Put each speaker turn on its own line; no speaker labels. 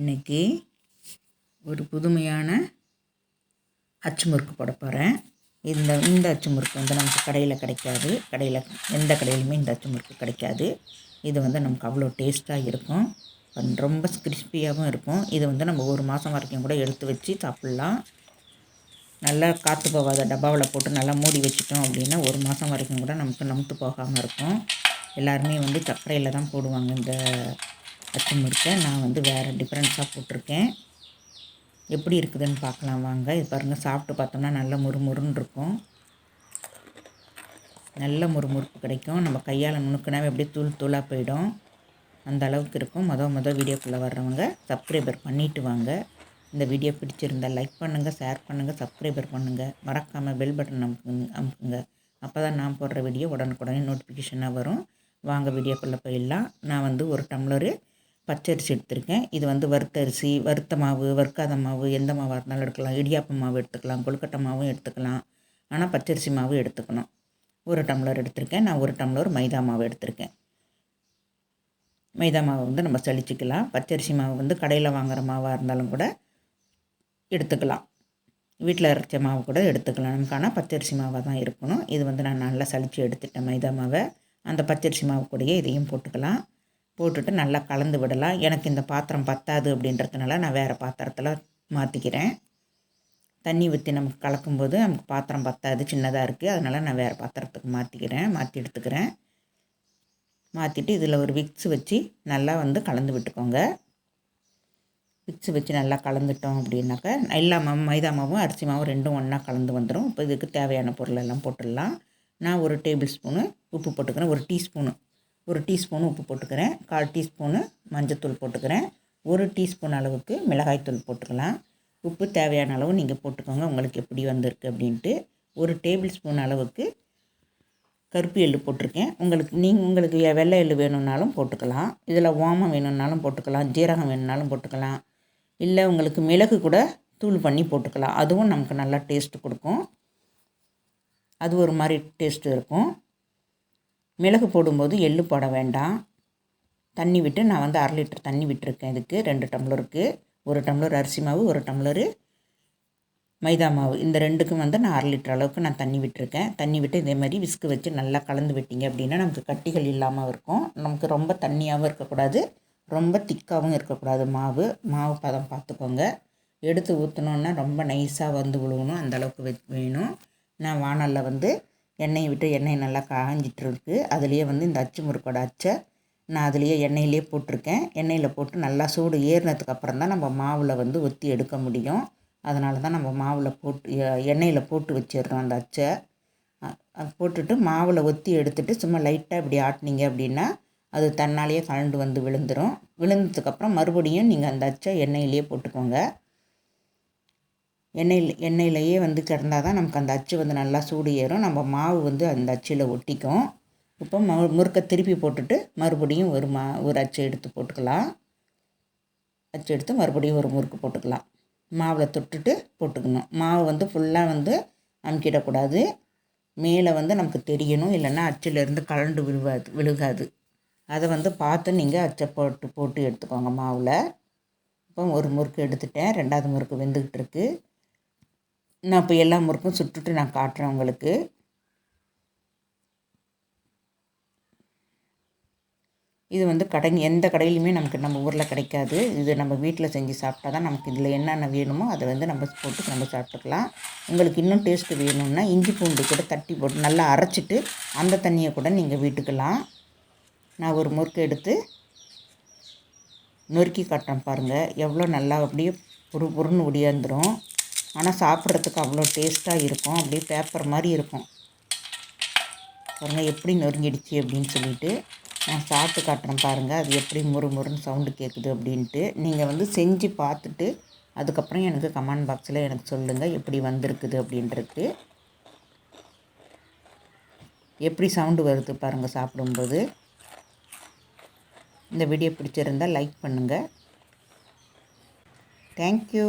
இன்றைக்கி ஒரு புதுமையான அச்சு முறுக்கு போட போகிறேன் இந்த இந்த அச்சு முறுக்கு வந்து நமக்கு கடையில் கிடைக்காது. கடையில் எந்த கடையிலுமே இந்த அச்சு முறுக்கு கிடைக்காது. இது வந்து நமக்கு அவ்வளோ டேஸ்ட்டாக இருக்கும். ரொம்ப கிறிஸ்பியாகவும் இருக்கும். இது வந்து நம்ம ஒரு மாதம் வரைக்கும் கூட எடுத்து வச்சு சாப்பிட்லாம். நல்லா காற்று போகாத டப்பாவில் போட்டு நல்லா மூடி வச்சுட்டோம் அப்படின்னா ஒரு மாதம் வரைக்கும் கூட நமக்கு நமுத்து போகாமல் இருக்கும். எல்லாருமே வந்து சர்க்கரையில் தான் போடுவாங்க இந்த அச்சு முறுக்கை நான் வந்து வேறு டிஃப்ரெண்ட்ஸாக போட்டிருக்கேன். எப்படி இருக்குதுன்னு பார்க்கலாம் வாங்க. இது பாருங்கள் சாப்பிட்டு பார்த்தோம்னா நல்ல முறுமுறுன்னு இருக்கும். நல்ல முறுமுறுப்பு கிடைக்கும். நம்ம கையால் நுணுக்கினாவே அப்படியே தூள் தூளாக போயிடும். அந்த அளவுக்கு இருக்கும். மொதல் மொதல் வீடியோக்குள்ளே வர்றவங்க சப்ஸ்கிரைபர் பண்ணிவிட்டு வாங்க. இந்த வீடியோ பிடிச்சிருந்தால் லைக் பண்ணுங்கள் ஷேர் பண்ணுங்கள் சப்ஸ்கிரைபர் பண்ணுங்கள் மறக்காமல் பெல் பட்டன் அமுக்குங்க அமுக்குங்க. அப்போ தான் நான் போடுற வீடியோ உடனுக்குடனே நோட்டிஃபிகேஷனாக வரும். வாங்க வீடியோக்குள்ளே போயிடலாம். நான் வந்து ஒரு டம்ளரு பச்சரிசி எடுத்திருக்கேன். இது வந்து வறுத்தரிசி வறுத்த மாவு வறுக்காத மாவு எந்த மாவாக இருந்தாலும் எடுக்கலாம். இடியாப்ப மாவு எடுத்துக்கலாம் கொழுக்கட்டை மாவும் எடுத்துக்கலாம். ஆனால் பச்சரிசி மாவு எடுத்துக்கணும். ஒரு டம்ளர் எடுத்திருக்கேன். நான் ஒரு டம்ளர் மைதா மாவு எடுத்திருக்கேன். மைதா மாவு வந்து நம்ம சளிச்சிக்கலாம் பச்சரிசி மாவு வந்து கடையில் வாங்குகிற மாவாக இருந்தாலும் கூட எடுத்துக்கலாம். வீட்டில் அரைச்ச மாவு கூட எடுத்துக்கலாம். நமக்கு ஆனால் பச்சரிசி மாவாக தான் இருக்கணும். இது வந்து நான் நல்லா சளிச்சு எடுத்துட்டேன் மைதா மாவை. அந்த பச்சரிசி மாவு கூடயே இதையும் போட்டுக்கலாம். போட்டுட்டு நல்லா கலந்து விடலாம். எனக்கு இந்த பாத்திரம் பத்தாது அப்படின்றதுனால நான் வேறு பாத்திரத்தில் மாற்றிக்கிறேன் தண்ணி ஊற்றி நமக்கு கலக்கும்போது நமக்கு பாத்திரம் பத்தாது சின்னதாக இருக்குது அதனால் நான் வேறு பாத்திரத்துக்கு மாற்றிக்கிறேன் மாற்றி எடுத்துக்கிறேன். மாற்றிட்டு இதில் ஒரு விக்ஸ் வச்சு நல்லா வந்து கலந்து விட்டுக்கோங்க. விக்ஸ் வச்சு நல்லா கலந்துட்டோம் அப்படின்னாக்கா எல்லா மாவும் மைதா மாவும் அரிசி மாவும் ரெண்டும் ஒன்றா கலந்து வந்துடும் இப்போ இதுக்கு தேவையான பொருள் எல்லாம் போட்டுடலாம். நான் ஒரு டேபிள் ஸ்பூனு உப்பு போட்டுக்கிறேன். ஒரு டீஸ்பூனு. ஒரு டீஸ்பூன் உப்பு போட்டுக்கிறேன். கால் டீஸ்பூனு மஞ்சத்தூள் போட்டுக்கிறேன். ஒரு டீஸ்பூன் அளவுக்கு மிளகாய்த்தூள் போட்டுக்கலாம். உப்பு தேவையான அளவு நீங்கள் போட்டுக்கோங்க. உங்களுக்கு எப்படி வந்திருக்கு அப்படின்ட்டு. ஒரு டேபிள் ஸ்பூன் அளவுக்கு கருப்பு எள்ளு போட்டிருக்கேன். உங்களுக்கு நீங்கள் உங்களுக்கு வெள்ளை எள்ளு வேணும்னாலும் போட்டுக்கலாம். இதில் ஓமம் வேணும்னாலும் போட்டுக்கலாம். ஜீரகம் வேணும்னாலும் போட்டுக்கலாம். இல்லை உங்களுக்கு மிளகு கூட தூள் பண்ணி போட்டுக்கலாம். அதுவும் நமக்கு நல்லா டேஸ்ட்டு கொடுக்கும். அது ஒரு மாதிரி டேஸ்ட்டு இருக்கும். மிளகு போடும்போது எள்ளு போட வேண்டாம். தண்ணி விட்டு நான் வந்து அரை லிட்டர் தண்ணி விட்டுருக்கேன் இதுக்கு. ரெண்டு டம்ளருக்கு ஒரு டம்ளர் அரிசி மாவு ஒரு டம்ளரு மைதா மாவு. இந்த ரெண்டுக்கும் வந்து நான் அரை லிட்டர் அளவுக்கு நான் தண்ணி விட்டுருக்கேன். தண்ணி விட்டு இதே மாதிரி விஸ்கு வச்சு நல்லா கலந்து விட்டீங்க அப்படின்னா நமக்கு கட்டிகள் இல்லாமல் இருக்கும். நமக்கு ரொம்ப தண்ணியாகவும் இருக்கக்கூடாது. ரொம்ப திக்காகவும் இருக்கக்கூடாது மாவு. மாவு பதம் பார்த்துக்கோங்க. எடுத்து ஊற்றினோன்னா ரொம்ப நைஸாக வந்து விழுவணும் அந்தளவுக்கு வெ வேணும். நான் வானலில் வந்து எண்ணெயை விட்டு எண்ணெய் நல்லா காஞ்சிட்டு இருக்கு அதுலேயே வந்து இந்த அச்சு முறுக்கோட அச்சை நான் அதுலேயே எண்ணெயிலே போட்டிருக்கேன். எண்ணெயில் போட்டு நல்லா சூடு ஏறினதுக்கு அப்புறம் தான் நம்ம மாவில் வந்து ஒத்தி எடுக்க முடியும். அதனால தான் நம்ம மாவில் போட்டு எண்ணெயில் போட்டு வச்சிடுறோம் அந்த அச்சை. போட்டுட்டு மாவில் ஒத்தி எடுத்துட்டு சும்மா லைட்டாக இப்படி ஆட்டினீங்க அப்படின்னா அது தன்னாலேயே கலண்டு வந்து விழுந்துடும் விழுந்ததுக்கப்புறம் மறுபடியும் நீங்கள் அந்த அச்சை எண்ணெயிலேயே போட்டுக்கோங்க. எண்ணெயில் எண்ணெயிலேயே வந்து கிடந்தால் தான் நமக்கு அந்த அச்சு வந்து நல்லா சூடு ஏறும். நம்ம மாவு வந்து அந்த அச்சில் ஒட்டிக்கும். இப்போ ம முறுக்கை திருப்பி போட்டுட்டு மறுபடியும் ஒரு மா ஒரு அச்சு எடுத்து போட்டுக்கலாம். அச்சு எடுத்து மறுபடியும் ஒரு முறுக்கு போட்டுக்கலாம். மாவில் தொட்டுட்டு போட்டுக்கணும். மாவு வந்து ஃபுல்லாக வந்து அமுக்கிடக்கூடாது. மேலே வந்து நமக்கு தெரியணும். இல்லைன்னா அச்சிலேருந்து கலண்டு விழுவாது விழுகாது. அதை வந்து பார்த்து நீங்கள் அச்சை போட்டு போட்டு எடுத்துக்கோங்க மாவில். இப்போ ஒரு முறுக்கு எடுத்துட்டேன். ரெண்டாவது முறுக்கு வெந்துக்கிட்டு இருக்குது நான் இப்போ எல்லா முறுக்கும் சுட்டுட்டு நான் காட்டுறேன் உங்களுக்கு. இது வந்து கடை எந்த கடையிலையுமே நமக்கு நம்ம ஊரில் கிடைக்காது. இது நம்ம வீட்டில் செஞ்சு சாப்பிட்டா தான் நமக்கு இதில் என்னென்ன வேணுமோ அதை வந்து நம்ம போட்டு நம்ம சாப்பிட்டுக்கலாம். உங்களுக்கு இன்னும் டேஸ்ட்டு வேணும்னா இஞ்சி பூண்டு கூட தட்டி போட்டு நல்லா அரைச்சிட்டு அந்த தண்ணியை கூட நீங்கள் வீட்டுக்கலாம் நான் ஒரு முறுக்கு எடுத்து நொறுக்கி காட்டுறேன் பாருங்கள் எவ்வளோ நல்லா அப்படியே புரு புருன்னு ஒடியாந்துடும் ஆனால் சாப்பிட்றதுக்கு அவ்வளோ டேஸ்ட்டாக இருக்கும். அப்படியே பேப்பர் மாதிரி இருக்கும். பாருங்கள் எப்படி நொறுங்கிடுச்சு அப்படின்னு சொல்லிட்டு நான் சாப்பிட்டு காட்டுறேன் பாருங்கள் அது எப்படி முறு முறுன்னு சவுண்டு கேட்குது அப்படின்ட்டு நீங்கள் வந்து செஞ்சு பார்த்துட்டு அதுக்கப்புறம் எனக்கு கமெண்ட் பாக்ஸில் எனக்கு சொல்லுங்கள் எப்படி வந்திருக்குது அப்படின்றது. எப்படி சவுண்டு வருது பாருங்கள் சாப்பிடும்போது. இந்த வீடியோ பிடிச்சிருந்தால் லைக் பண்ணுங்கள் தேங்க்யூ